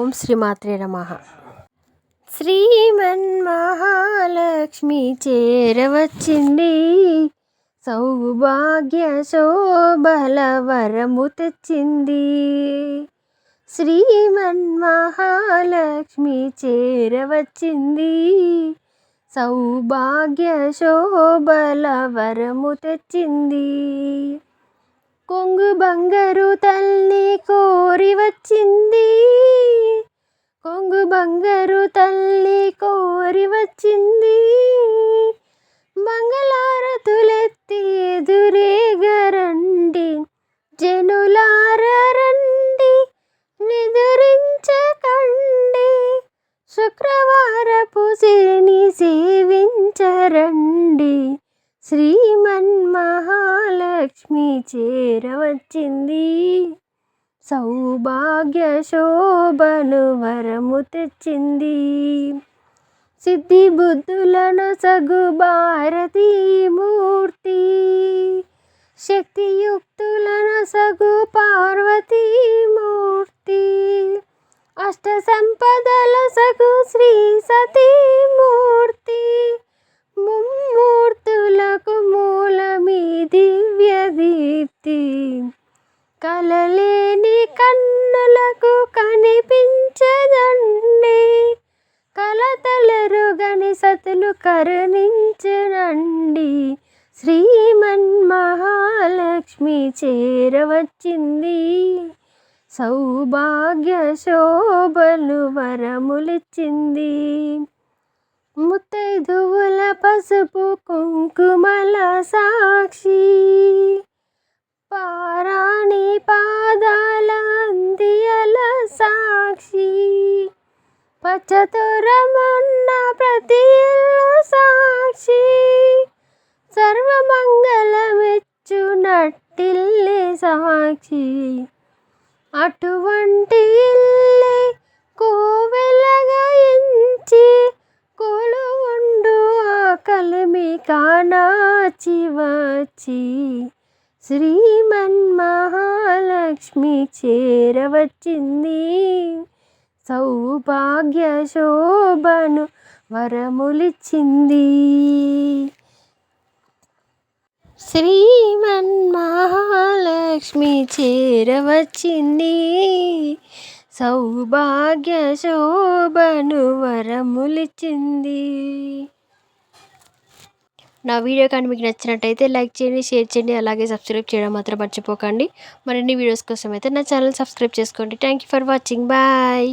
ఓం శ్రీమాత్రే నమ. శ్రీమన్మహాలక్ష్మి చేరవచ్చింది. సౌభాగ్య శోభల వరము తెచ్చింది. శ్రీమన్మహాలక్ష్మి చేరవచ్చింది. సౌభాగ్య శోభల వరము తెచ్చింది. కొంగు బంగారు తల్లి కోరి వచ్చింది. బంగారు తల్లి కోరి వచ్చింది. మంగళారతులెత్తి ఎదురేగరండి జనులార రండి నిదురించకండి శుక్రవారపు శని సేవించరండి. శ్రీమన్మహాలక్ష్మి చేరవచ్చింది. సౌభాగ్య శోభను వరము తెచ్చింది. సిద్ధి బుద్ధులను సగు భారతీ మూర్తి. శక్తియుక్తులను సగు పార్వతీ మూర్తి. అష్ట సంపదల సగు శ్రీ సతీ మూర్తి. ముమ్మూర్తులకు మూలమీ దివ్య దీప్తి కలలేని కన్నులకు కనిపించదండి. కలతలరుగని సతులు కరుణించనండి. శ్రీమన్మహాలక్ష్మి చేరవచ్చింది సౌభాగ్య శోభలు వరములిచ్చింది. ముత్తైదువుల పసుపు కుంకుమల సాక్షి. పచ్చతురమున్న ప్రతి సాక్షి. సర్వమంగళమెచ్చు నట్టిల్లి సాక్షి. అటువంటి ఇల్లి కోవెలగా కొలువుండు ఆ కలిమి కానాచి వచ్చి శ్రీమన్మహాలక్ష్మి చేరవచ్చింది. సౌభాగ్య శోభను వరములిచ్చింది. శ్రీమన్మహాలక్ష్మి చేరవచ్చింది. సౌభాగ్య శోభను వరములిచ్చింది. నా వీడియో కానీ మీకు నచ్చినట్టయితే లైక్ చేయండి షేర్ చేయండి అలాగే సబ్స్క్రైబ్ చేయడం మాత్రం మర్చిపోకండి. మరిన్ని వీడియోస్ కోసం అయితే నా ఛానల్ సబ్స్క్రైబ్ చేసుకోండి. Thank you for watching. Bye.